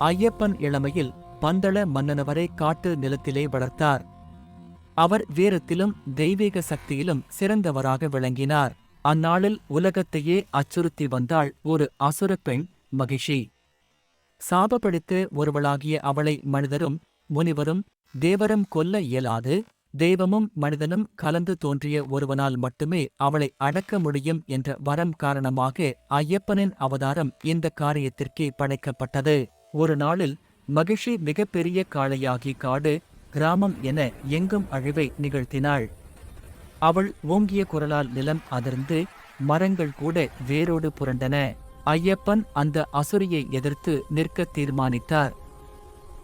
ஐயப்பன் இளமையில் பந்தள மன்னனவரை காட்டு நிலத்திலே வளர்த்தார். அவர் வீரத்திலும் தெய்வீக சக்தியிலும் சிறந்தவராக விளங்கினார். அந்நாளில் உலகத்தையே அச்சுறுத்தி வந்தாள் ஒரு அசுர பெண் மகிஷி. சாபப்படுத்து ஒருவளாகிய அவளை மனிதரும் முனிவரும் தேவரும் கொல்ல இயலாது தெய்வமும் மனிதனும் கலந்து தோன்றிய ஒருவனால் மட்டுமே அவளை அடக்க முடியும் என்ற வரம் காரணமாக ஐயப்பனின் அவதாரம் இந்த காரியத்திற்கே படைக்கப்பட்டது. ஒரு நாளில் மகிஷி மிகப்பெரிய காளையாகி காடு கிராமம் என எங்கும் அழிவை நிகழ்த்தினாள். அவள் ஓங்கிய குரலால் நிலம் அதிர்ந்து மரங்கள் கூட வேரோடு புரண்டன. ஐயப்பன் அந்த அசுரியை எதிர்த்து நிற்க தீர்மானித்தார்.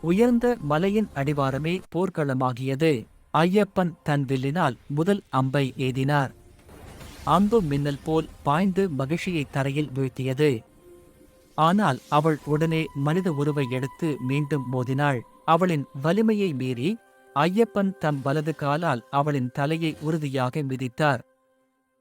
உயர்ந்த மலையின் அடிவாரமே போர்க்களமாகியது. ஐயப்பன் தன் வில்லினால் முதல் அம்பை ஏதினார். அம்பு மின்னல் போல் பாய்ந்து மகிழ்ச்சியை தரையில் வீழ்த்தியது. ஆனால் அவள் உடனே மனித உருவை எடுத்து மீண்டும் மோதினாள். அவளின் வலிமையை மீறி ஐயப்பன் தம் வலது காலால் அவளின் தலையை உறுதியாக மிதித்தார்.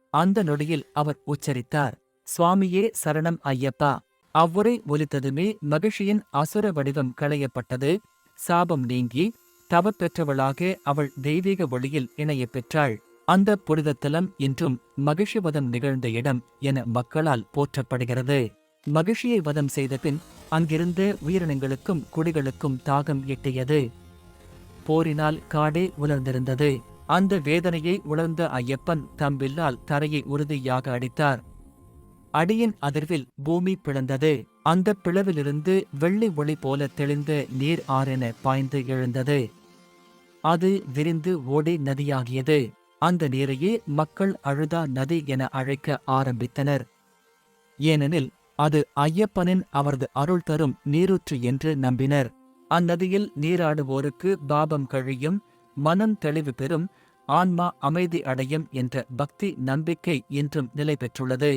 அந்த நொடியில் அவர் உச்சரித்தார். சுவாமியே சரணம் ஐயப்பா. அவ்வுரை ஒலித்ததுமே மகிழ்ச்சியின் அசுர வடிவம் களையப்பட்டது. சாபம் நீங்கி தவப்பெற்றவளாக அவள் தெய்வீக ஒளியில் இணையப் பெற்றாள். அந்த புனிதத்தலம் இன்றும் மகிழ்ச்சிவதம் நிகழ்ந்த இடம் என மக்களால் போற்றப்படுகிறது. மகிழ்ச்சியை வதம் செய்த பின் அங்கிருந்த உயிரினங்களுக்கும் குடிகளுக்கும் தாகம் எட்டியது. போரினால் காடே உலர்ந்திருந்தது. அந்த வேதனையை உணர்ந்த ஐயப்பன் தம்பில்லால் தரையை உறுதியாக அடித்தார். அடியின் அதிர்வில் பூமி பிளந்தது. அந்த பிளவிலிருந்து வெள்ளி ஒளி போல தெளிந்த நீர் ஆறென பாய்ந்து எழுந்தது. அது விரிந்து ஓடி நதியாகியது. அந்த நீரையே மக்கள் அழுதா நதி என அழைக்க ஆரம்பித்தனர். ஏனெனில் அது ஐயப்பனின் அவரது அருள் தரும் நீரூற்று என்று நம்பினர். அந்நதியில் நீராடுவோருக்கு பாபம் கழியும் மனம் தெளிவு பெறும் ஆன்மா அமைதி அடையும் என்ற பக்தி நம்பிக்கை இன்றும் நிலை பெற்றுள்ளது